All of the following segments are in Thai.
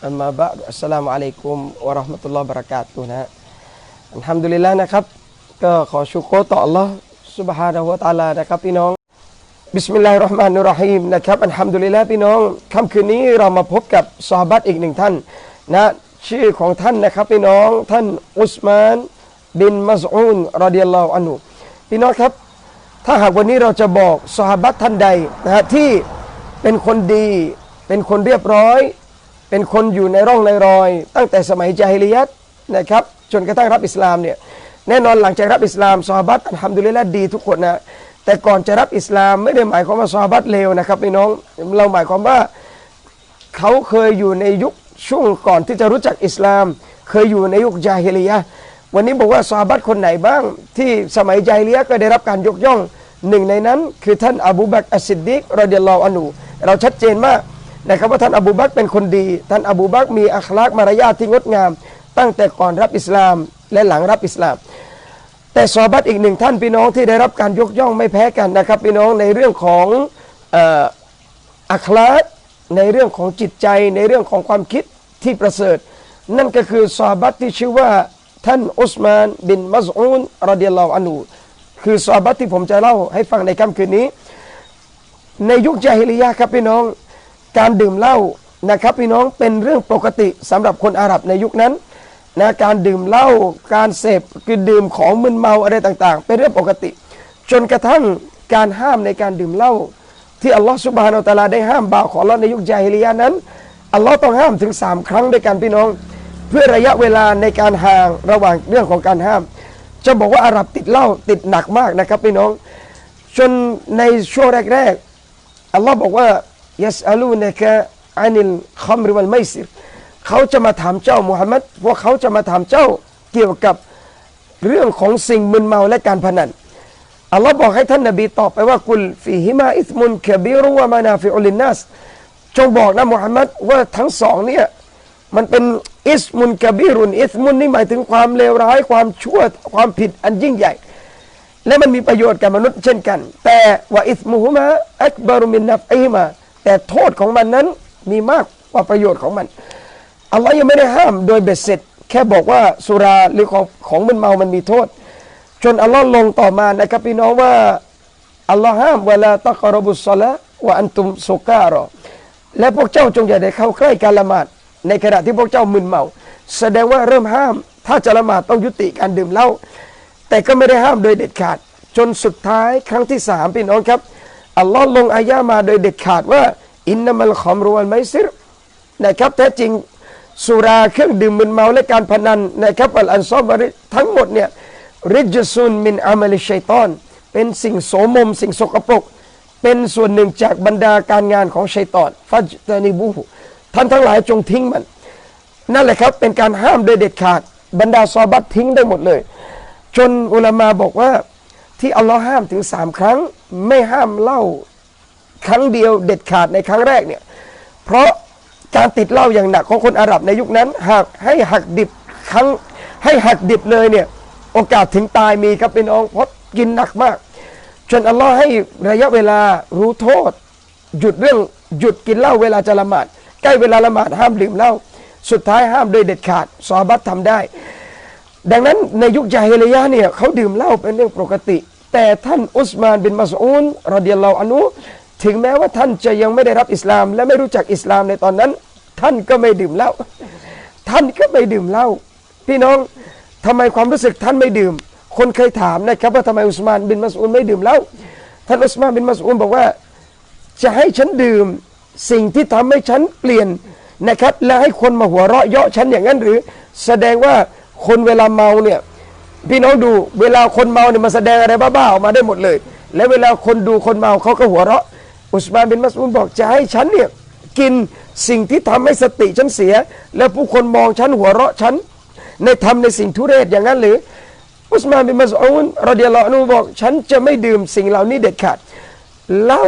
محمد وعلى آله وصحبه وسلم أما بعد السلام عليكم ورحمة الله وبركاته นะฮะอัลฮัมดุลิลละนะครับ ก็ขอชุกรต่อ Allah سبحانه และ تعالى นะครับพี่น้อง บิสมิลลาฮิรเราะห์มานิรเราะฮีมนะครับอัลฮัมดุลิลลาห์พี่น้องค่ำคืนนี้เรามาพบกับซอฮาบัตอีกหนึ่งท่านนะชื่อของท่านนะครับพี่น้องท่านอุสมานบินมัสอูนรอดิยัลลอฮุอันฮุพี่น้องครับ ถ้าหากวันนี้เราจะบอกซอฮาบัตท่านใดนะฮะที่เป็นคนดี เป็นคนเรียบร้อย เป็นคนอยู่ในร่องในรอย ตั้งแต่สมัยจาฮิลิยัตนะครับจนกระทั่งรับอิสลามเนี่ยแน่นอนหลังจากรับอิสลามซอฮาบัตอัลฮัมดุลิลละดีทุกคนนะแต่ก่อนจะรับอิสลามไม่ได้หมายความว่าซอฮาบัตเลวนะครับพี่น้องเราหมายความว่าเขาเคยอยู่ในยุคช่วงก่อนที่จะรู้จักอิสลาม เคยอยู่ในยุคจาฮิลียะวันนี้บอกว่าซอฮาบัตคนไหนบ้าง ที่สมัยจาฮิลียะก็ได้รับการยกย่องหนึ่งในนั้น คือท่านอบูบักอัสซิดดิกรอดิยัลลออันูเราชัดเจนมาก นะครับว่าท่านอบูบักเป็นคนดี ท่านอบูบักมีอัคลากมารยาทที่งดงาม ตั้งแต่ก่อนรับอิสลามและหลังรับอิสลาม แต่ซอบัตอีกหนึ่งท่านพี่น้องที่ได้รับการยกย่องไม่แพ้กันนะครับพี่น้องในเรื่องของอัคลาดในเรื่องของจิตใจในเรื่องของความคิดที่ประเสริฐ นั่นก็คือซอบัตที่ชื่อว่าท่านอุสมานบินมัสอูนรดิยัลลอฮุอันฮูคือซอบัตที่ผมจะเล่าให้ฟังในค่ำคืนนี้ ในยุคจาฮิลิยะครับพี่น้อง การดื่มเหล้านะครับพี่น้องเป็นเรื่องปกติสำหรับคนอาหรับในยุคนั้นนะการดื่มเหล้าการเสพคือดื่มของมึนเมาอะไรต่างๆ เป็นเรื่องปกติ จนกระทั่งการห้ามในการดื่มเหล้าที่อัลลอฮฺสุบฮานาอัลตาลาได้ห้ามบ่าวของอัลลอฮ์ในยุคจาฮิลิยะห์นั้นอัลลอฮ์ต้องห้ามถึงสามครั้งด้วยกันพี่น้อง เพื่อระยะเวลาในการห่างระหว่างเรื่องของการห้าม จะบอกว่าอาหรับติดเหล้าติดหนักมากนะครับพี่น้อง จนในช่วงแรกๆอัลลอฮ์บอกว่า ยัสอาลูนะกะอานิลคัมริวัลไมซิรเขาจะมาถามเจ้ามุฮัมมัดพวกเขาจะมาถามเจ้าเกี่ยวกับเรื่องของสิ่งมึนเมาและการพนันอัลลอฮ์บอกให้ท่านนบีตอบไปว่ากุลฟีฮิมาอิสมุนคบีรุวะมานาฟิอุลินนัสจงบอกนะมุฮัมมัดว่าทั้งสองเนี่ยมันเป็นอิสมุนกบีรุนอิสมุนนี่หมายถึงความเลวร้ายความชั่วความผิดอันยิ่งใหญ่ และมันมีประโยชน์กับมนุษย์เช่นกัน แต่ว่าอิสมุฮุมาอักบารุมินนัฟอีมา แต่โทษของมันนั้นมีมากกว่าประโยชน์ของมันอัลลอฮ์ยังไม่ได้ห้ามโดยเบ็ดเสร็จ แค่บอกว่าสุราหรือของของมึนเมามันมีโทษ จนอัลลอฮ์ลงต่อมานะครับพี่น้องว่าอัลลอฮ์ห้ามเวลาตะกรบุสละว่าอันตุมสุการอและพวกเจ้าจงอย่าได้เข้าใกล้การละหมาด ในขณะที่พวกเจ้ามึนเมา แสดงว่าเริ่มห้าม ถ้าจะละหมาดต้องยุติการดื่มเหล้าแต่ก็ไม่ได้ห้ามโดยเด็ดขาด จนสุดท้ายครั้งที่สามพี่น้องครับ อัลลอฮ์ลงอายะมาโดยเด็ดขาดว่า อินนามัลขอมรวัลไมซิรนะครับแท้จริงสุราเครื่องดื่มมึนเมาและการพนันนะครับอัลอันซอบบริทั้งหมดเนี่ยริจซุนมินอามลิชัยตอน เป็นสิ่งโสมม สิ่งสกปรก เป็นส่วนหนึ่งจากบรรดาการงานของชัยตอนฟัจตานิบูท่านทั้งหลายจงทิ้งมัน นั่นแหละครับเป็นการห้ามโดยเด็ดขาด บรรดาซอบัตทิ้งได้หมดเลย จนอุลามาบอกว่า ที่อัลลอฮ์ห้ามถึงสามครั้ง ไม่ห้ามเหล้าครั้งเดียวเด็ดขาดในครั้งแรกเนี่ยเพราะการติดเหล้าอย่างหนักของคนอาหรับในยุคนั้น หากให้หักดิบครั้งให้หักดิบเลยเนี่ยโอกาสถึงตายมีครับเป็นองเพราะกินหนักมาก จนอัลลอฮ์ให้ระยะเวลารู้โทษ หยุดเรื่องหยุดกินเหล้าเวลาจะละหมาดใกล้เวลาละหมาดห้ามดื่มเหล้าสุดท้ายห้ามโดยเด็ดขาดซอบัตทำได้ ดังนั้นในยุคจาฮิลยะเนี่ยเขาดื่มเหล้าเป็นเรื่องปกติ แต่ท่านอุสมานบินมัสอูนรอดิยัลลอฮุอันฮุถึงแม้ว่าท่านจะยังไม่ได้รับอิสลาม และไม่รู้จักอิสลามในตอนนั้น ท่านก็ไม่ดื่มเหล้าท่านก็ไม่ดื่มเหล้าพี่น้องทำไมความรู้สึกท่านไม่ดื่ม คนเคยถามนะครับว่าทำไมอุสมานบินมัสอูนไม่ดื่มเหล้าท่านอุสมานบินมัสอูนบอกว่า จะให้ฉันดื่มสิ่งที่ทำให้ฉันเปลี่ยนนะครับ และให้คนมาหัวเราะเยาะฉันอย่างนั้นหรือ แสดงว่า คนเวลาเมาเนี่ยพี่น้องดูเวลาคนเมาเนี่ยมาแสดงอะไรบ้าๆออกมาได้หมดเลย และเวลาคนดูคนเมาเขาก็หัวเราะ อุสมานบินมัสอูนบอกจะให้ฉันเนี่ยกินสิ่งที่ทำให้สติฉันเสีย และผู้คนมองฉันหัวเราะฉันในทำในสิ่งทุเรศอย่างนั้นหรือ อุสมานบินมัสอูนรอดิยลอนฮุบอกฉันจะไม่ดื่มสิ่งเหล่านี้เด็ดขาดเหล้า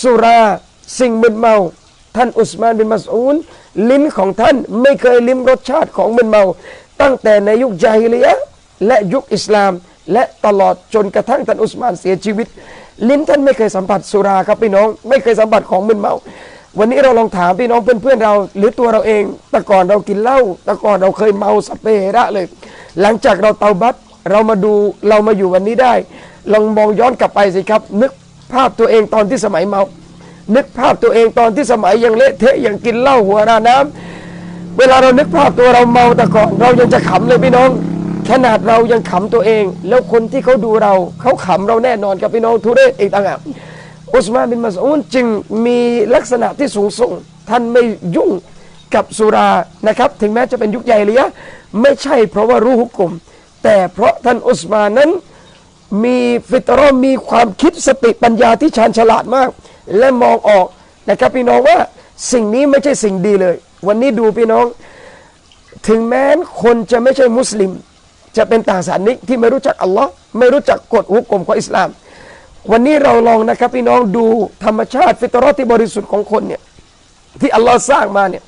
สุราสิ่งมึนเมา ท่านอุสมานบินมัสอูนลิ้นของท่านไม่เคยลิ้มรสชาติของมึนเมา ตั้งแต่ในยุคจาฮิลียะและยุคอิสลาม และตลอดจนกระทั่งท่านอุสมานเสียชีวิต ลิ้นท่านไม่เคยสัมผัสสุราครับพี่น้อง ไม่เคยสัมผัสของมึนเมา วันนี้เราลองถามพี่น้องเพื่อนๆเรา หรือตัวเราเอง แต่ก่อนเรากินเหล้าแต่ก่อนเราเคยเมาสเประเลย หลังจากเราเตาบัตเรามาดูเรามาอยู่วันนี้ได้ ลองมองย้อนกลับไปสิครับ นึกภาพตัวเองตอนที่สมัยเมา นึกภาพตัวเองตอนที่สมัยยังเละเทะยังกินเหล้าหัวราน้ำ เวลาเรานึกภาพตัวเราเมาแต่ก่อนเรายังจะขำเลยพี่น้อง ขนาดเรายังขำตัวเอง แล้วคนที่เขาดูเราเขาขำเราแน่นอนกับพี่น้องทุเรศอีกต่างหากอุสมานบินมัสอูนจึงมีลักษณะที่สูงส่ง ท่านไม่ยุ่งกับสุรานะครับ ถึงแม้จะเป็นยุคใหญ่เลยะไม่ใช่เพราะว่ารู้หุกกลมแต่เพราะท่านอุสมานนั้นมีฟิตรอมีความคิดสติปัญญาที่ชาญฉลาดมาก และมองออกนะครับพี่น้องว่าสิ่งนี้ไม่ใช่สิ่งดีเลย วันนี้ดูพี่น้อง ถึงแม้คนจะไม่ใช่มุสลิม จะเป็นต่างศาสนิกที่ไม่รู้จักอัลลอฮ์ไม่รู้จักกฎหุกกลมของอิสลาม วันนี้เราลองนะครับพี่น้องดูธรรมชาติฟิตรอที่บริสุทธิ์ของคนเนี่ยที่อัลลอฮ์สร้างมาเนี่ย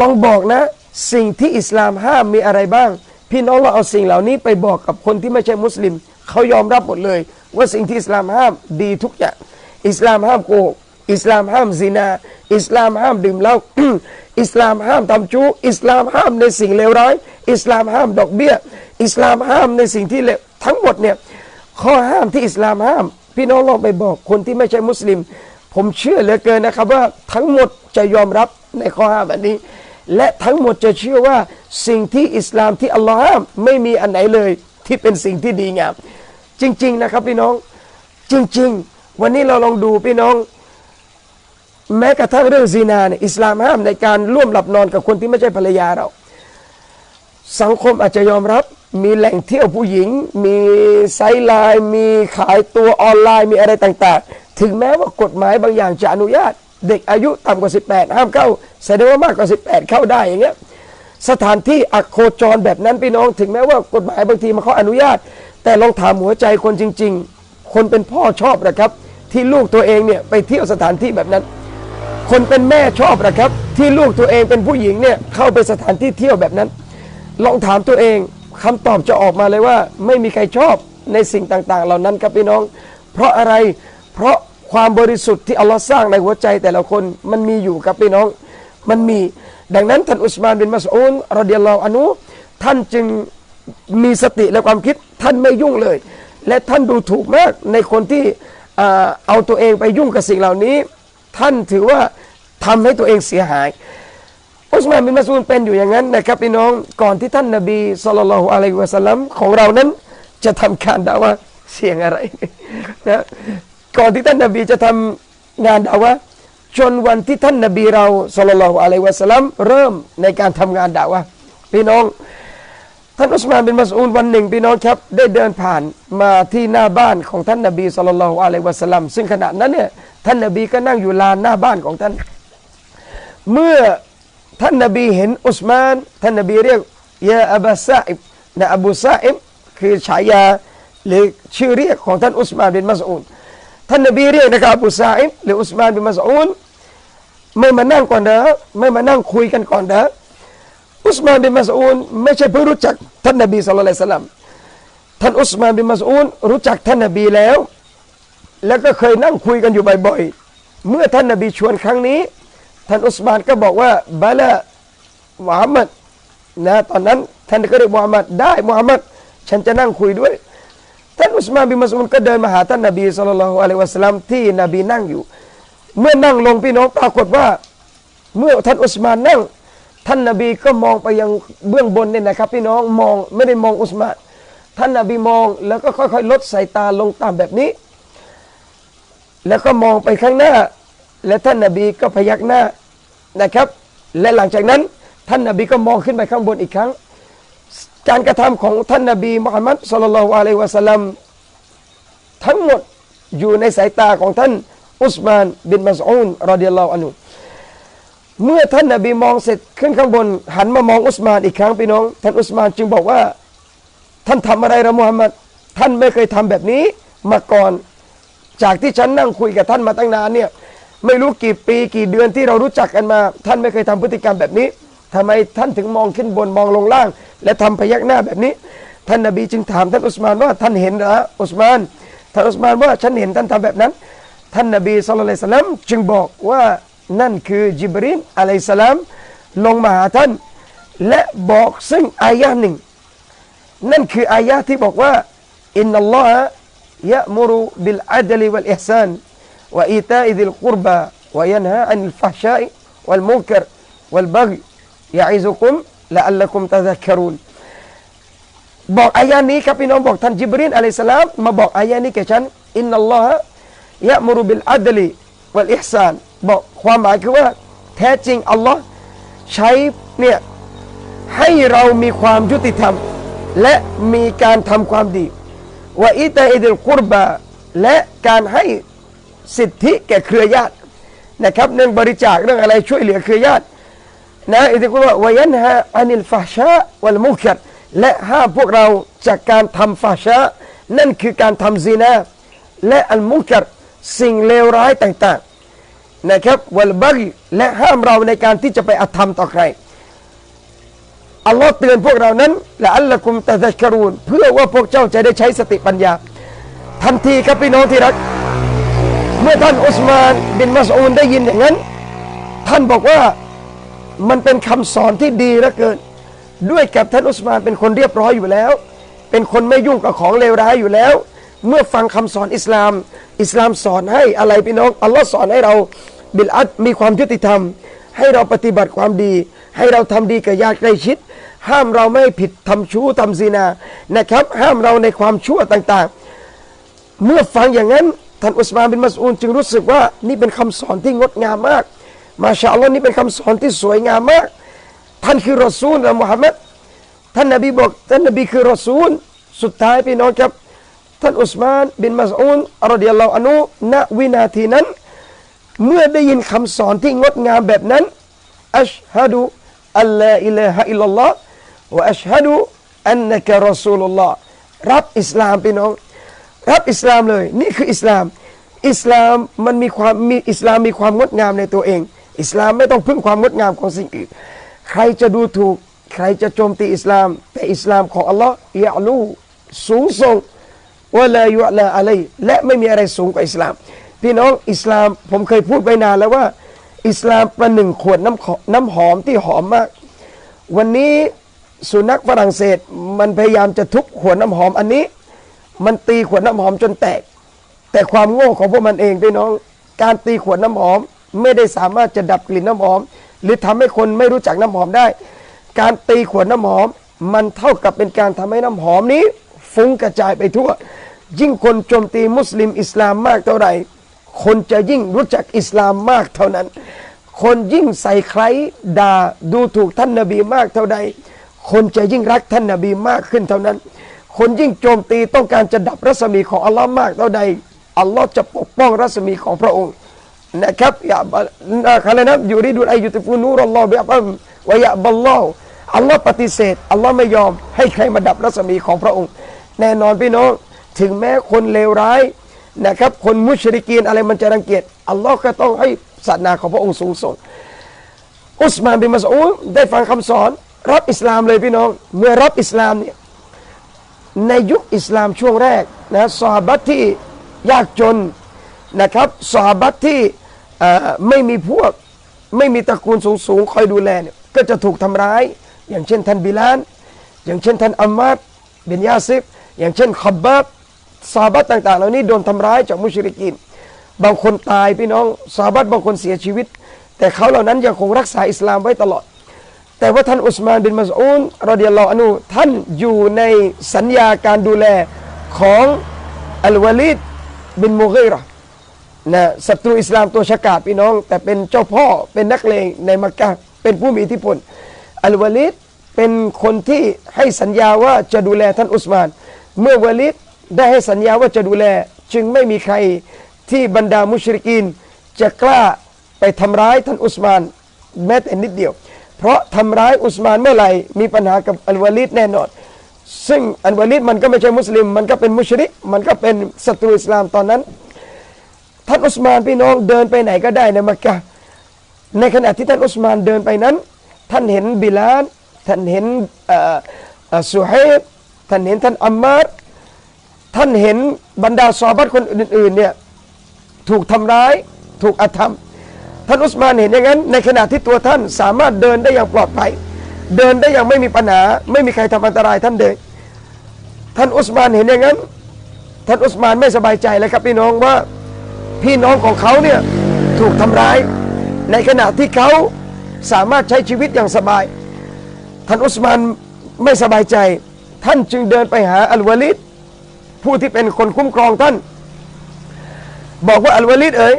ลองบอกนะ สิ่งที่อิสลามห้ามมีอะไรบ้าง พี่น้องเราเอาสิ่งเหล่านี้ไปบอกกับคนที่ไม่ใช่มุสลิม เขายอมรับหมดเลย ว่าสิ่งที่อิสลามห้ามดีทุกอย่างอิสลามห้ามโกหก อิสลามห้ามซินา อิสลามห้ามดื่มเหล้าอิสลามห้ามทำจู้อิสลามห้ามในสิ่งเลวร้าย อิสลามห้ามดอกเบี้ย อิสลามห้ามในสิ่งที่เลวทั้งหมดเนี่ยข้อห้ามที่อิสลามห้าม พี่น้องลองไปบอกคนที่ไม่ใช่มุสลิม ผมเชื่อเหลือเกินนะครับว่าทั้งหมดจะยอมรับในข้อห้ามอันนี้ และทั้งหมดจะเชื่อว่าสิ่งที่อิสลามที่อัลลอฮ์ห้ามไม่มีอันไหนเลยที่เป็นสิ่งที่ดีงามจริง ๆนะครับพี่น้องจริง ๆ วันนี้เราลองดูพี่น้อง แม้กระทั่งเรื่องซีนาเนี่ยอิสลามห้ามในการร่วมหลับนอนกับคนที่ไม่ใช่ภรรยาเรา สังคมอาจจะยอมรับ มีแหล่งเที่ยวผู้หญิง มีไซต์ไลน์มีขายตัวออนไลน์มีอะไรต่างๆ ถึงแม้ว่ากฎหมายบางอย่างจะอนุญาต เด็กอายุต่ำกว่า 18 ห้ามเข้าแสดงว่ามากกว่า 18 เข้าได้อย่างเงี้ยสถานที่อักโคจรแบบนั้นพี่น้อง ถึงแม้ว่ากฎหมายบางทีมันเขาอนุญาต แต่ลองถามหัวใจคนจริง ๆ คนเป็นพ่อชอบนะครับ ที่ลูกตัวเองเนี่ยไปเที่ยวสถานที่แบบนั้น คนเป็นแม่ชอบนะครับ ที่ลูกตัวเองเป็นผู้หญิงเนี่ยเข้าไปสถานที่เที่ยวแบบนั้น ลองถามตัวเองคำตอบจะออกมาเลยว่า ไม่มีใครชอบในสิ่งต่างๆ เหล่านั้นครับพี่น้อง เพราะอะไรเพราะความบริสุทธิ์ที่อัลลอฮ์สร้างในหัวใจแต่ละคนมันมีอยู่ครับพี่น้อง มันมีดังนั้นท่านอุสมานบินมัสอูนรอเดียลลอฮอานุท่านจึงมีสติและความคิดท่านไม่ยุ่งเลย และท่านดูถูกมากในคนที่เอาตัวเองไปยุ่งกับสิ่งเหล่านี้ ท่านถือว่าทำให้ตัวเองเสียหาย อุสมานบินมัสอูนเป็นอยู่อย่างนั้นนะครับพี่น้องก่อนที่ท่านนบีสุลต่านอะลัยฮิวะสัลลัมของเรานั้นจะทำการด่าว่าเสียงอะไรนะก่อนที่ท่านนบีจะทำงานด่าว่าจนวันที่ท่านนบีเราสุลต่านอะลัยวะสัลลัมเริ่มในการทำงานด่าว่าพี่น้อง ท่านอุสมานบินมัสอูนวันหนึ่งพี่น้องครับ ได้เดินผ่านมาที่หน้าบ้านของท่านนบีสุลต่านอะลัยวะสัลลัมซึ่งขณะนั้นเนี่ย ท่านนบีก็นั่งอยู่ลานหน้าบ้านของท่าน เมื่อท่านนบีเห็นอุสมาน ท่านนบีเรียกยาอับาซาอิบนะอบูซาอิบคือฉายาหรือชื่อเรียกของท่านอุสมานบินมัสอูนท่านนบีเรียกนะครับอบูซาอิบหรืออุสมานบินมัสอูนไม่มานั่งก่อนเด้อไม่มานั่งคุยกันก่อนเด้ออุสมานบินมัสอูนไม่ใช่เพิ่งรู้จักท่านนบีสุลต่านละสลัมท่านอุสมานบินมัสอูนรู้จักท่านนบีแล้ว แล้วก็เคยนั่งคุยกันอยู่บ่อยๆ เมื่อท่านนบีชวนครั้งนี้ ท่านอุสมานก็บอกว่าบาละมุฮัมมัดนะตอนนั้นท่านก็เรียกมุฮัมมัดได้มุฮัมมัดฉันจะนั่งคุยด้วย ท่านอุสมานบินมัสอูดก็เดินมาหาท่านนบีสุลต่านละฮ์อะลัยวะสัลลัมที่นบีนั่งอยู่ เมื่อนั่งลงพี่น้องปรากฏว่า เมื่อท่านอุสมานนั่ง ท่านนบีก็มองไปยังเบื้องบนเนี่ยนะครับ พี่น้องมองไม่ได้มองอุสมาน ท่านนบีมองแล้วก็ค่อยๆ ลดสายตาลงตามแบบนี้ แล้วก็มองไปข้างหน้า และท่านนบีก็พยักหน้านะครับ และหลังจากนั้นท่านนบีก็มองขึ้นไปข้างบนอีกครั้ง การกระทำของท่านนบีมุฮัมมัดสุลลัลลอฮุอะลัยวะสัลลัมทั้งหมดอยู่ในสายตาของท่านอุสมานบินมัสอูนรอดิยัลลอฮุอันุเมื่อท่านนบีมองเสร็จขึ้นข้างบน หันมามองอุสมานอีกครั้งพี่น้อง ท่านอุสมานจึงบอกว่า ท่านทำอะไรละมุฮัมมัดท่านไม่เคยทำแบบนี้มาก่อน จากที่ฉันนั่งคุยกับท่านมาตั้งนานเนี่ยไม่รู้กี่ปีกี่เดือนที่เรารู้จักกันมา ท่านไม่เคยทำพฤติกรรมแบบนี้ทำไมท่านถึงมองขึ้นบนมองลงล่าง และทำพยักหน้าแบบนี้ ท่านนบีจึงถามท่านอุสมานว่าท่านเห็นหรออุสมานท่านอุสมานว่าฉันเห็นท่านทำแบบนั้น ท่านนบีสุลต่านสลัมจึงบอกว่านั่นคือจิบรีนอะลัยสลามลงมาหาท่าน และบอกซึ่งอายะหนึ่ง นั่นคืออายะที่บอกว่าอินนัลลอฮะ ยะมุรุบิลอัดลิวัลอิฮซานวะอีตาอิดิลกุรบะวะยันฮาอันิลฟะฮชาอิวัลมุนกรวัลบักยะอิซุกุมละอัลลักุมตะซักคารูนบอกอายะห์นี้ครับพี่น้องบอกท่านจิบรีนอะลัยฮิสสลามมาบอกอายะห์นี้แก่ฉันอินนัลลอฮะยะมุรุบิลอัดลิวัลอิฮซานบอกความหมายคือว่าแท้จริงอัลลอฮ์ใช้เนี่ยให้เรามีความยุติธรรม และมีการทำความดี ว่าอิตาอิดิลกุรบาและการให้สิทธิแก่เครือญาตินะครับเรื่องบริจาคเรื่องอะไรช่วยเหลือเครือญาตินะอิดิลกุรบาวายันฮะอานิลฟาชาวัลมุขัดและห้ามพวกเราจากการทำฟาชานั่นคือการทำซีนาและอัลมุขัดสิ่งเลวร้ายต่างๆนะครับวัลบักและห้ามเราในการที่จะไปอธรรมต่อใคร อัลลอฮ์เตือนพวกเรานั้นละอัลละกุมตะซักรูนเพื่อว่าพวกเจ้าจะได้ใช้สติปัญญา ทันทีครับพี่น้องที่รัก เมื่อท่านอุสมานบินมัสอูนได้ยินอย่างนั้น ท่านบอกว่ามันเป็นคำสอนที่ดีเหลือเกิน ด้วยกับท่านอุสมานเป็นคนเรียบร้อยอยู่แล้ว เป็นคนไม่ยุ่งกับของเลวร้ายอยู่แล้ว เมื่อฟังคำสอนอิสลาม อิสลามสอนให้อะไรพี่น้องอัลลอฮ์สอนให้เราบิลอัดมีความยุติธรรม ให้เราปฏิบัติความดี ให้เราทำดีกับญาติใกล้ชิด ห้ามเราไม่ผิดทำชู้ทำซีนานะครับ ห้ามเราในความชั่วต่างๆ เมื่อฟังอย่างนั้นท่านอุสมานบินมัสอูนจึงรู้สึกว่านี่เป็นคำสอนที่งดงามมาก มาชาอัลลอฮ์นี่เป็นคำสอนที่สวยงามมาก ท่านคือรอซูลนะมุฮัมมัดท่านนบีบอกท่านนบีคือรอซูลสุดท้ายพี่น้องครับ ท่านอุสมานบินมัสอูนรดิยัลลอฮุอันฮุณวินาทีนั้น เมื่อได้ยินคำสอนที่งดงามแบบนั้นอัชฮะดูอัลลอฮ์อิลาฮะอิลลัลลอฮ์ วะอัชฮะดูอันนักรอซูลุลลอฮ์รับอิสลามพี่น้อง รับอิสลามเลย นี่คืออิสลาม อิสลามมันมีความมีอิสลามมีความงดงามในตัวเอง อิสลามไม่ต้องพึ่งความงดงามของสิ่งอื่น ใครจะดูถูก ใครจะโจมตีอิสลาม แต่อิสลามของอัลลอฮ์ยะลูสูงส่งว่าลายุลาอะไรและไม่มีอะไรสูงกว่าอิสลาม พี่น้องอิสลามผมเคยพูดไปนานแล้วว่า อิสลามประหนึ่งขวดน้ำขน้ำหอมที่หอมมาก วันนี้ สุนัขฝรั่งเศสมันพยายามจะทุบขวดน้ำหอมอันนี้ มันตีขวดน้ำหอมจนแตก แต่ความโง่ของพวกมันเองพี่น้อง การตีขวดน้ำหอม ไม่ได้สามารถจะดับกลิ่นน้ำหอม หรือทำให้คนไม่รู้จักน้ำหอมได้ การตีขวดน้ำหอม มันเท่ากับเป็นการทำให้น้ำหอมนี้ ฟุ้งกระจายไปทั่ว ยิ่งคนโจมตีมุสลิมอิสลามมากเท่าไหร่คนจะยิ่งรู้จักอิสลามมากเท่านั้น คนยิ่งใส่ใครด่าดูถูกท่านนบีมากเท่าใด คนจะยิ่งรักท่านนบีมากขึ้นเท่านั้น คนยิ่งโจมตีต้องการจะดับรัศมีของอัลลอฮ์มากเท่าใดอัลลอฮ์จะปกป้องรัศมีของพระองค์นะครับอย่าอะไรนะอยู่ริดุลอายุติฟูนูรอัลลอฮ์เบียบัมวะยะบัลลอฮ์อัลลอฮ์ปฏิเสธอัลลอฮ์ไม่ยอมให้ใครมาดับรัศมีของพระองค์ แน่นอนพี่น้องถึงแม้คนเลวร้ายนะครับคนมุชริกีนอะไรมันจะรังเกียจอัลลอฮ์ก็ต้องให้ศาสนาของพระองค์สูงส่งอุสมานบินมัสอูดได้ฟังคำสอน รับอิสลามเลยพี่น้อง เมื่อรับอิสลามเนี่ยในยุคอิสลามช่วงแรกนะสหบัตที่ยากจนนะครับสหบัตที่ไม่มีพวกไม่มีตระกูลสูงสูงๆคอยดูแลเนี่ยก็จะถูกทำร้าย อย่างเช่นท่านบิลาน อย่างเช่นท่านอัมมัดเบนยาซิบอย่างเช่นขับบับซาบัตต่างๆ เหล่านี้โดนทำร้ายจากมุชริกีนบางคนตายพี่น้องซาบัตบางคนเสียชีวิต แต่เขาเหล่านั้นยังคงรักษาอิสลามไว้ตลอด แต่ว่าท่านอุสมานบินมัสอูนรอดิยัลลอฮุอนุท่านอยู่ในสัญญาการดูแลของอัลวาลิดบินมุกีเรนะศัตรูอิสลามตัวฉกาจพี่น้อง แต่เป็นเจ้าพ่อเป็นนักเลงในมักกะเป็นผู้มีอิทธิพลอัลวาลิดเป็นคนที่ให้สัญญาว่าจะดูแลท่านอุสมาน เมื่อวาลิดได้ให้สัญญาว่าจะดูแล จึงไม่มีใครที่บรรดามุชริกีนจะกล้าไปทำร้ายท่านอุสมาน แม้แต่นิดเดียว เพราะทำร้ายอุสมานเมื่อไหร่มีปัญหากับอัลวาลิดแน่นอน ซึ่งอัลวาลิดมันก็ไม่ใช่มุสลิม มันก็เป็นมุชริกมันก็เป็นศัตรูอิสลามตอนนั้นท่านอุสมานพี่น้องเดินไปไหนก็ได้ในมักกะในขณะที่ท่านอุสมานเดินไปนั้น ท่านเห็นบิลาลท่านเห็นเอ่อเอ่อสุฮัยบท่านเห็นท่านอัมมาร์ท่านเห็นบรรดาซอฮาบัตคนอื่นๆเนี่ยถูกทำร้ายถูกอาธรรม ท่านอุสมานเห็นอย่างนั้น ในขณะที่ตัวท่านสามารถเดินได้อย่างปลอดภัย เดินได้อย่างไม่มีปัญหา ไม่มีใครทำอันตรายท่านเดินท่านอุสมานเห็นอย่างนั้น ท่านอุสมานไม่สบายใจเลยครับพี่น้องว่าพี่น้องของเขาเนี่ยถูกทำร้าย ในขณะที่เขาสามารถใช้ชีวิตอย่างสบาย ท่านอุสมานไม่สบายใจ ท่านจึงเดินไปหาอัลวาลิดผู้ที่เป็นคนคุ้มครองท่าน บอกว่าอัลวาลิดเอ๋ย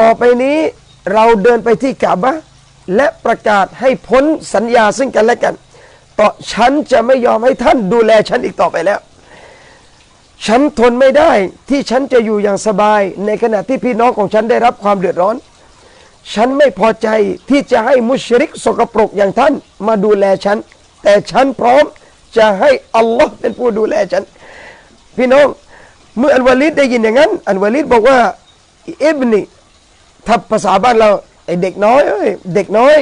ต่อไปนี้เราเดินไปที่กาบะและประกาศให้พ้นสัญญาซึ่งกันและกัน ต่อฉันจะไม่ยอมให้ท่านดูแลฉันอีกต่อไปแล้ว ฉันทนไม่ได้ที่ฉันจะอยู่อย่างสบาย ในขณะที่พี่น้องของฉันได้รับความเดือดร้อน ฉันไม่พอใจที่จะให้มุชริกสกปรกอย่างท่านมาดูแลฉัน แต่ฉันพร้อมจะให้อัลลอฮ์เป็นผู้ดูแลฉัน พี่น้อง เมื่ออัลวาลิดได้ยินอย่างนั้น อัลวาลิดบอกว่าอิบนี ถ้าภาษาบ้านเราไอเด็กน้อยเอ้ยเด็กน้อย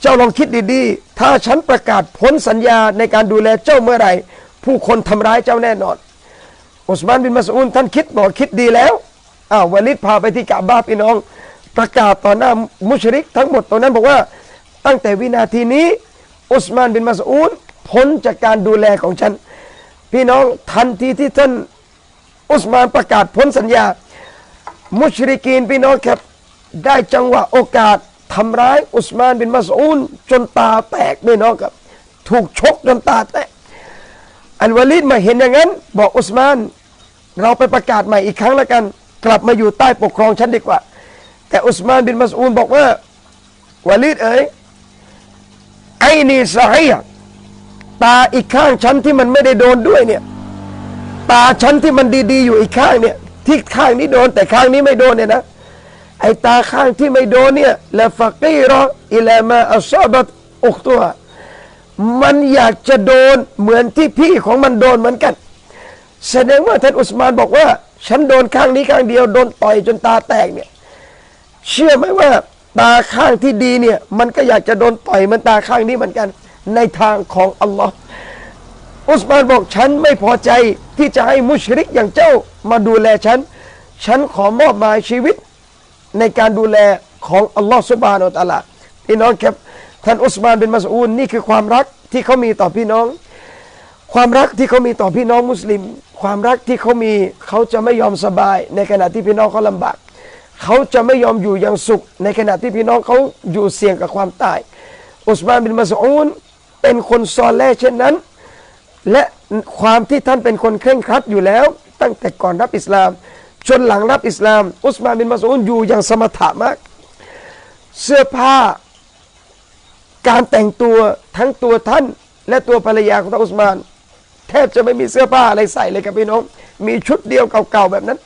เจ้าลองคิดดีๆ ถ้าฉันประกาศพ้นสัญญาในการดูแลเจ้าเมื่อไหร่ ผู้คนทำร้ายเจ้าแน่นอน อุสมานบินมัสอูนท่านคิดบอกคิดดีแล้วอ้าววาลิดพาไปที่กาบ้าพี่น้อง ประกาศต่อหน้ามุชริก ทั้งหมดตรงนั้นบอกว่าตั้งแต่วินาทีนี้ อุสมานบินมัสอูนพ้นจากการดูแลของฉัน พี่น้องทันทีที่ท่านอุสมานประกาศพ้นสัญญา มุชริกีนพี่น้องครับ ได้จังหวะโอกาสทำร้ายอุสมานบินมัสอูนจนตาแตกพี่น้องครับ ถูกชกจนตาแตกอันวาลิดมาเห็นอย่างนั้น บอกอุสมาน เราไปประกาศใหม่อีกครั้งแล้วกัน กลับมาอยู่ใต้ปกครองฉันดีกว่า แต่อุสมานบินมัสอูนบอกว่าวาลิดเอ๋ยไอ้นี่สายตาอีกข้างฉันที่มันไม่ได้โดนด้วยเนี่ยตาฉันที่มันดีๆอยู่อีกข้างเนี่ยที่ข้างนี้โดนแต่ข้างนี้ไม่โดนเนี่ยนะ ไอตาข้างที่ไม่โดนเนี่ยละฟักีรออิลามาอัซาบัตอุกตัวมันอยากจะโดนเหมือนที่พี่ของมันโดนเหมือนกัน แสดงว่าท่านอุสมานบอกว่า ฉันโดนข้างนี้ข้างเดียว โดนต่อยจนตาแตกเนี่ย เชื่อไหมว่า ตาข้างที่ดีเนี่ย มันก็อยากจะโดนต่อยมันตาข้างนี้เหมือนกัน ในทางของอัลลอฮ์อุสมานบอกฉันไม่พอใจที่จะให้มุชริกอย่างเจ้ามาดูแลฉัน ฉันขอมอบหมายชีวิต ในการดูแลของอัลลอฮ์สุบานอัลตะอาลาพี่น้องครับท่านอุสมานเป็นมัสอูนนี่คือความรักที่เขามีต่อพี่น้อง ความรักที่เขามีต่อพี่น้องมุสลิม ความรักที่เขามีเขาจะไม่ยอมสบาย ในขณะที่พี่น้องเขาลำบาก เขาจะไม่ยอมอยู่อย่างสุข ในขณะที่พี่น้องเขาอยู่เสี่ยงกับความตาย อุสมานบินมัสอูนเป็นคนซอลแลเช่นนั้น และความที่ท่านเป็นคนเคร่งครัดอยู่แล้ว ตั้งแต่ก่อนรับอิสลาม จนหลังรับอิสลาม อุสมานบินมัสอูนอยู่อย่างสมถะมาก เสื้อผ้า การแต่งตัวทั้งตัวท่าน และตัวภรรยาของท่านอุสมาน แทบจะไม่มีเสื้อผ้าอะไรใส่เลยครับพี่น้อง มีชุดเดียวเก่าๆแบบนั้น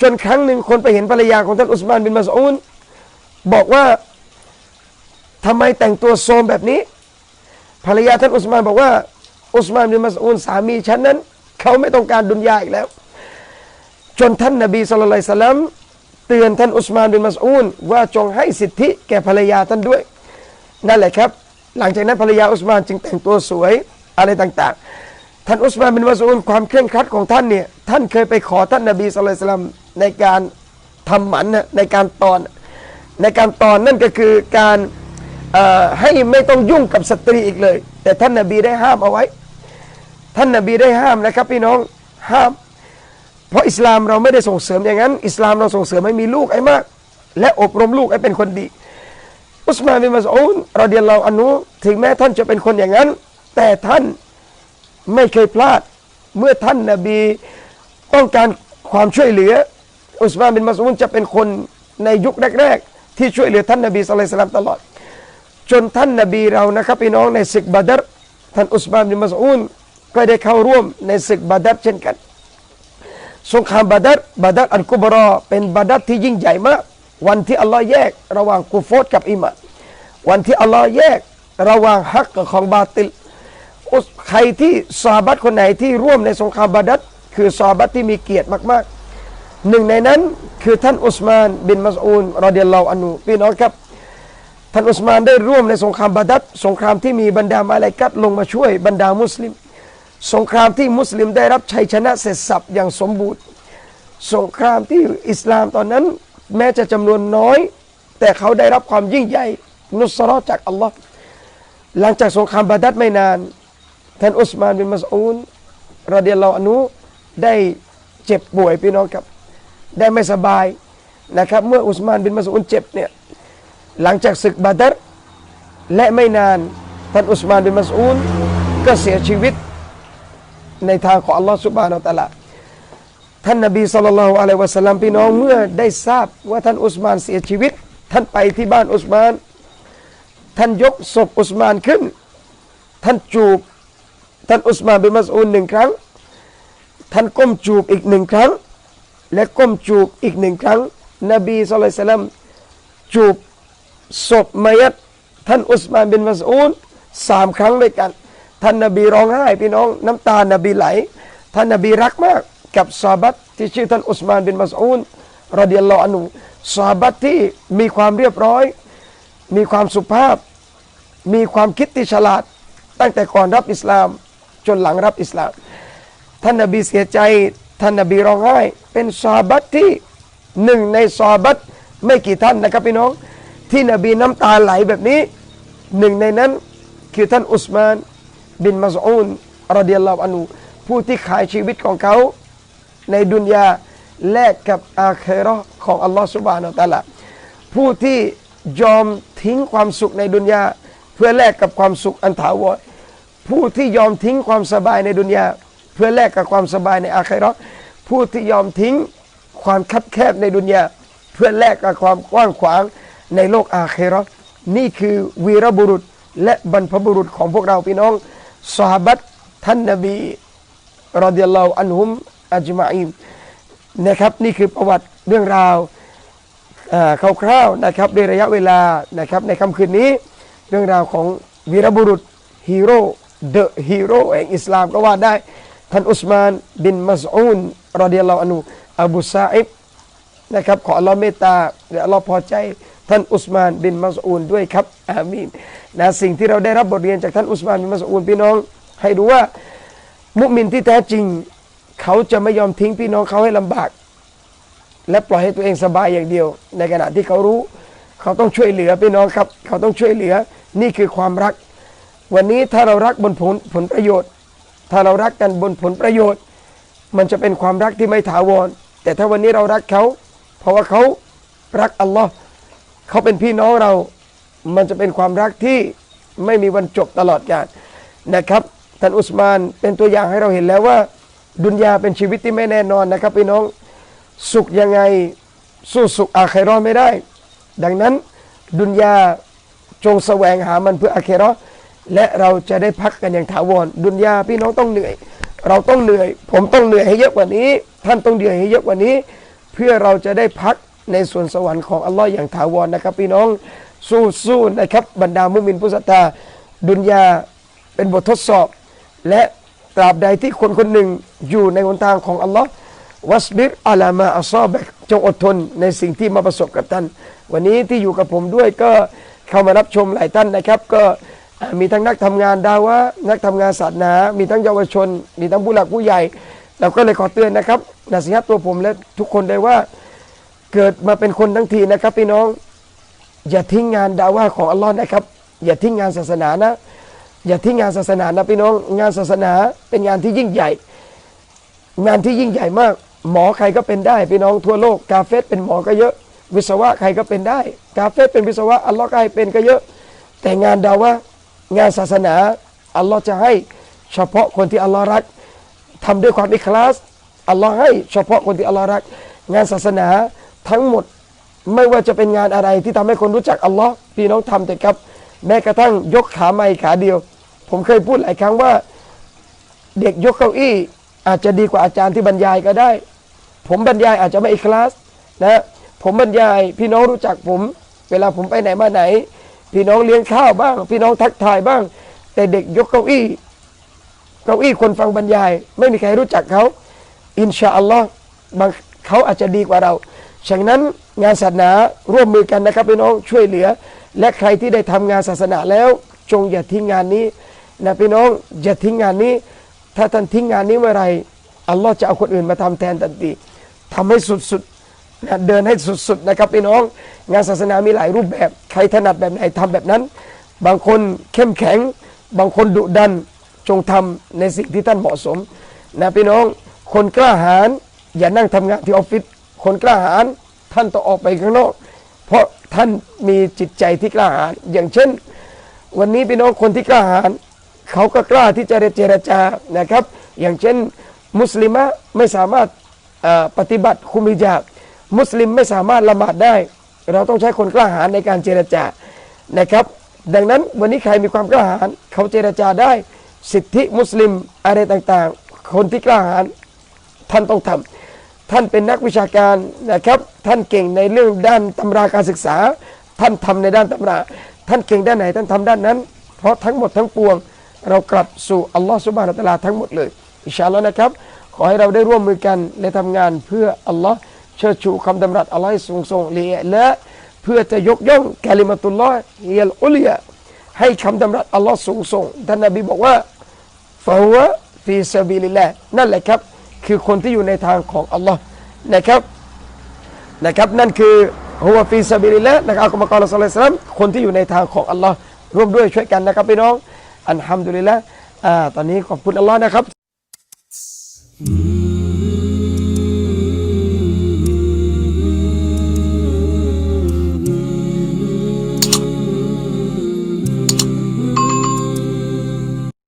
จนครั้งหนึ่งคนไปเห็นภรรยาของท่านอุสมานบินมัสอูนบอกว่าทำไมแต่งตัวโซมแบบนี้ ภรรยาท่านอุสมานบอกว่า อุสมานบินมัสอูนสามีฉันนั้น เขาไม่ต้องการดุนยาอีกแล้ว จนท่านนบีสุลต่านสลัมเตือนท่านอุสมานบินมัสอูนว่าจงให้สิทธิแก่ภรรยาท่านด้วย นั่นแหละครับ หลังจากนั้นภรรยาอุสมานจึงแต่งตัวสวยอะไรต่างๆ ท่านอุสมานบินมัสอูนความเคร่งครัดของท่านเนี่ยท่านเคยไปขอท่านนบีสุลต่านสลัมในการทำหมันนะในการตอนในการตอนนั่นก็คือการให้ไม่ต้องยุ่งกับสตรีอีกเลย แต่ท่านนบีได้ห้ามเอาไว้ ท่านนบีได้ห้ามนะครับพี่น้องห้าม เพราะอิสลามเราไม่ได้ส่งเสริมอย่างนั้น อิสลามเราส่งเสริมให้มีลูกให้มาก และอบรมลูกให้เป็นคนดี อุสมานบินมัสอูนเรอเดียลลอฮุอันนุถึงแม้ท่านจะเป็นคนอย่างนั้น แต่ท่านไม่เคยพลาด เมื่อท่านนบีต้องการความช่วยเหลือ อุสมานบินมัสอูนจะเป็นคนในยุคแรก ๆ ที่ช่วยเหลือท่านนบีสุลต่านตลอด จนท่านนบีเรานะครับพี่น้องในศึกบาดรท่านอุสมานบินมัสอูนก็ได้เข้าร่วมในศึกบาดรเช่นกัน สงครามบาดัดบาดัดอันกุบรอ เป็นบาดัดที่ยิ่งใหญ่มาก วันที่อัลลอฮ์แยกระหว่างกุฟรกับอิมานวันที่อัลลอฮ์แยกระหว่างฮักกับของบาติลใครที่ซาบัตคนไหนที่ร่วมในสงครามบาดัดคือซาบัตที่มีเกียรติมากๆ หนึ่งในนั้นคือท่านอุสมานบินมัสอูนรอเดียลลอฮุอันูพี่น้องครับ ท่านอุสมานได้ร่วมในสงครามบาดัดสงครามที่มีบรรดามาลาอิกัตลงมาช่วยบรรดามุสลิม สงครามที่มุสลิมได้รับชัยชนะเสร็จสับอย่างสมบูรณ์ สงครามที่อิสลามตอนนั้น แม้จะจำนวนน้อย แต่เขาได้รับความยิ่งใหญ่นุสรอจากอัลลอฮ์หลังจากสงครามบาดัดไม่นาน ท่านอุสมานบินมัสอูนรดิยลลอฮุอันุได้เจ็บป่วยพี่น้องครับ ได้ไม่สบายนะครับ เมื่ออุสมานบินมัสอูนเจ็บเนี่ยหลังจากศึกบาดัดและไม่นานท่านอุสมานบินมัสอูนก็เสียชีวิต ในทางของอัลลอฮ์สุบฮานาอัลตะลาท่านนบีสุลต่านละฮ์อะลัยวะสัลลัมพี่น้องเมื่อได้ทราบว่าท่านอุสมานเสียชีวิต ท่านไปที่บ้านอุสมาน ท่านยกศพอุสมานขึ้น ท่านจูบ ท่านอุสมานบินมัสอูนหนึ่งครั้ง ท่านก้มจูบอีกหนึ่งครั้ง และก้มจูบอีกหนึ่งครั้ง นบีสุลต่านละมจูบศพมายัดท่านอุสมานบินมัสอูนสามครั้งด้วยกัน ท่านนบีร้องไห้พี่น้องน้ำตา นบีไหล ท่านนบีรักมากกับซาบัตที่ชื่อท่านอุสมานบินมัสอูนรดิยัลลอฮุอันฮุซาบัตที่มีความเรียบร้อย มีความสุภาพ มีความคิดที่ฉลาด ตั้งแต่ก่อนรับอิสลาม จนหลังรับอิสลาม ท่านนบีเสียใจ ท่านนบีร้องไห้ เป็นซาบัตที่หนึ่งในซาบัตไม่กี่ท่านนะครับพี่น้อง ที่นบีน้ำตาไหลแบบนี้หนึ่งในนั้นคือท่านอุสมาน บินมัสอูนรดิยัลลอฮอันุผู้ที่ขายชีวิตของเขา ในดุนยาแลกกับอาเคราะห์ของอัลลอฮฺสุบานาอัลตะลาผู้ที่ยอมทิ้งความสุขในดุนยาเพื่อแลกกับความสุขอันถาวรผู้ที่ยอมทิ้งความสบายในดุนยาเพื่อแลกกับความสบายในอาเคราะห์ผู้ที่ยอมทิ้งความคับแคบในดุนยาเพื่อแลกกับความกว้างขวางในโลกอาเคราะห์นี่คือวีรบุรุษและบรรพบุรุษของพวกเราพี่น้อง สหบัตท่านนบีรอดิยัลลอฮุอันฮุมอัจมาอิมนะครับนี่คือประวัติเรื่องราวคร่าวๆนะครับในระยะเวลานะครับในค่ำคืนนี้เรื่องราวของวีรบุรุษฮีโร่เดอะฮีโร่แห่งอิสลามก็ว่าได้ท่านอุสมานบินมัสอูนรอดิยัลลอฮุอันฮุอบูซาอิบนะครับขออัลลอฮ์เมตตาและอัลลอฮ์พอใจ ท่านอุสมานบินมัสอูนด้วยครับอามีนนะสิ่งที่เราได้รับบทเรียนจากท่านอุสมานบินมัสอูนพี่น้อง ให้ดูว่ามุมินที่แท้จริง เขาจะไม่ยอมทิ้งพี่น้องเขาให้ลำบาก และปล่อยให้ตัวเองสบายอย่างเดียว ในขณะที่เขารู้ เขาต้องช่วยเหลือพี่น้องครับ เขาต้องช่วยเหลือนี่คือความรัก วันนี้ถ้าเรารักบนผลผลประโยชน์ ถ้าเรารักกันบนผลประโยชน์ มันจะเป็นความรักที่ไม่ถาวร แต่ถ้าวันนี้เรารักเขา เพราะว่าเขารักอัลลอฮ์ เขาเป็นพี่น้องเรา มันจะเป็นความรักที่ไม่มีวันจบตลอดกาลนะครับท่านอุสมานเป็นตัวอย่างให้เราเห็นแล้วว่า ดุนยาเป็นชีวิตที่ไม่แน่นอนนะครับพี่น้องสุขยังไงสู้สุขอาเครอไม่ได้ ดังนั้นดุนยาจงแสวงหามันเพื่ออาเครอและเราจะได้พักกันอย่างถาวรดุนยาพี่น้องต้องเหนื่อย เราต้องเหนื่อย ผมต้องเหนื่อยให้เยอะกว่านี้ ท่านต้องเหนื่อยให้เยอะกว่านี้ เพื่อเราจะได้พัก ในส่วนสวรรค์ของอัลลอฮ์อย่างถาวรนะครับ พี่น้องสู้ๆนะครับบรรดามุมินผู้ศรัทธาดุนยาเป็นบททดสอบ และตราบใดที่คนคนหนึ่งอยู่ในหนทางของอัลลอฮ์วัสบิรอาลามาอัซอบักจงอดทนในสิ่งที่มาประสบกับท่าน วันนี้ที่อยู่กับผมด้วยก็เข้ามารับชมหลายท่านนะครับ ก็มีทั้งนักทำงานดาวะนักทำงานศาสนา มีทั้งเยาวชน มีทั้งผู้หลักผู้ใหญ่ เราก็เลยขอเตือนนะครับนสิฮัตตัวผมและทุกคนได้ว่า เกิดมาเป็นคนทั้งทีนะครับพี่น้อง อย่าทิ้งงานดาว่าของอัลลอฮ์นะครับ อย่าทิ้งงานศาสนานะ อย่าทิ้งงานศาสนานะพี่น้อง งานศาสนาเป็นงานที่ยิ่งใหญ่ งานที่ยิ่งใหญ่มาก หมอใครก็เป็นได้พี่น้องทั่วโลก กาเฟสเป็นหมอก็เยอะ วิศวะใครก็เป็นได้ กาเฟสเป็นวิศวะอัลลอฮ์ก็ให้เป็นก็เยอะ แต่งานดาวะงานศาสนาอัลลอฮ์จะให้เฉพาะคนที่อัลลอฮ์รักทำด้วยความอิคลาสอัลลอฮ์ให้เฉพาะคนที่อัลลอฮ์รัก งานศาสนา ทั้งหมดไม่ว่าจะเป็นงานอะไรที่ทำให้คนรู้จักอัลลอฮ์พี่น้องทำแต่ครับ แม้กระทั่งยกขาไม่ขาเดียว ผมเคยพูดหลายครั้งว่า เด็กยกเก้าอี้อาจจะดีกว่าอาจารย์ที่บรรยายก็ได้ ผมบรรยายอาจจะไม่อีคลาสนะผมบรรยายพี่น้องรู้จักผม เวลาผมไปไหนมาไหน พี่น้องเลี้ยงข้าวบ้าง พี่น้องทักทายบ้าง แต่เด็กยกเก้าอี้ เก้าอี้คนฟังบรรยาย ไม่มีใครรู้จักเขา อินชาอัลลอฮ์บางเขาอาจจะดีกว่าเรา ฉะนั้นงานศาสนาร่วมมือกันนะครับพี่น้องช่วยเหลือ และใครที่ได้ทำงานศาสนาแล้ว จงอย่าทิ้งงานนี้นะพี่น้องอย่าทิ้งงานนี้ ถ้าท่านทิ้งงานนี้เมื่อไรอัลลอฮ์จะเอาคนอื่นมาทำแทนทันทีทำให้สุดๆนะเดินให้สุดๆนะครับพี่น้อง งานศาสนามีหลายรูปแบบใครถนัดแบบไหนทำแบบนั้น บางคนเข้มแข็ง บางคนดุดันจงทำในสิ่งที่ท่านเหมาะสมนะพี่น้องคนกล้าหาญอย่านั่งทำงานที่ออฟฟิศ คนกล้าหาญท่านต้องออกไปข้างนอก เพราะท่านมีจิตใจที่กล้าหาญอย่างเช่น วันนี้พี่น้องคนที่กล้าหาญเขาก็กล้าที่จะเจรจานะครับ อย่างเช่น มุสลิมะไม่สามารถปฏิบัติคุมิญาบมุสลิมไม่สามารถละหมาดได้ เราต้องใช้คนกล้าหาญในการเจรจานะครับ ดังนั้นวันนี้ใครมีความกล้าหาญเขาเจรจาได้สิทธิมุสลิมอะไรต่างๆ คนที่กล้าหาญท่านต้องทำ ท่านเป็นนักวิชาการนะครับ ท่านเก่งในเรื่องด้านตำราการศึกษา ท่านทำในด้านตำรา ท่านเก่งด้านไหนท่านทำด้านนั้น เพราะทั้งหมดทั้งปวง เรากลับสู่อัลลอฮฺสุบานะฮูวะตะลาทั้งหมดเลยอิชาอัลลอฮ์นะครับ ขอให้เราได้ร่วมมือกันและทำงานเพื่ออัลลอฮ์เชิดชูคำดำรัสอัลลอฮ์สูงส่งเลียและเพื่อจะยกย่องกาลิมาตุลลอฮ์เฮียลอุลียให้คำดำรัสอัลลอฮ์สูงส่งท่านนบีบอกว่าฟาหัวฟีซาบิลิลละนั่นแหละครับ คือคนที่อยู่ในทางของอัลลอฮ์นะครับนะครับนั่นคือฮัวฟีซาบิลิละนะครับอัลกุมากอลสัลลัลลัมคนที่อยู่ในทางของอัลลอฮ์ร่วมด้วยช่วยกันนะครับพี่น้องอันฮัมดุลิละอ่าตอนนี้ขอบคุณอัลลอฮ์นะครับ Mm.